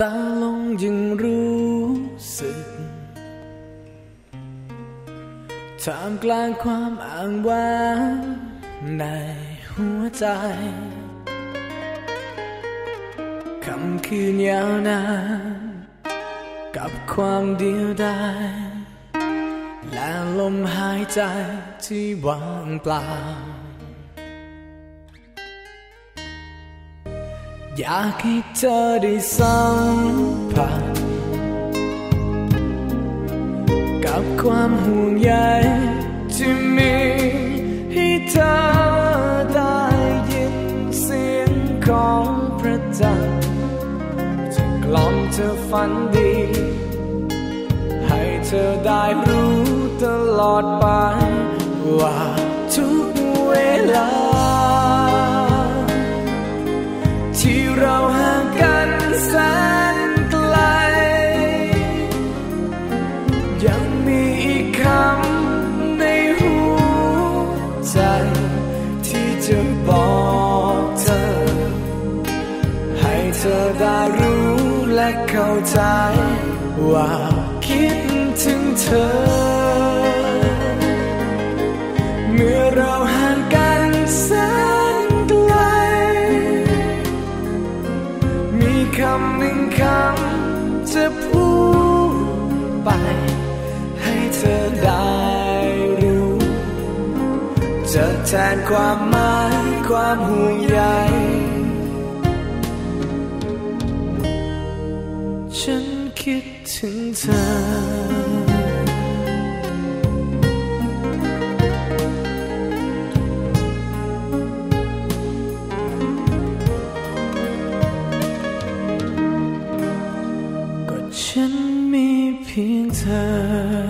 ตาลงยังรู้สึกท่ามกลางความอ้างว้างในหัวใจคำคืนยาวนานกับความเดียวดายและลมหายใจที่ว่างเปล่า อยากให้เธอได้สัมผัสกับความห่วงใยที่มีให้เธอได้ยินเสียงของพระจันทร์จะกล่อมเธอฝันดี ให้เธอได้รู้ตลอดไปว่า เราห่างกันแสนไกล ยังมีอีกคำในหัวใจ ที่จะบอกเธอ ให้เธอได้รู้และเข้าใจ ว่าคิดถึงเธอ จะพูดไป ให้เธอได้รู้จะแทนความหมายความห่วงใยฉันคิดถึงเธอ ก็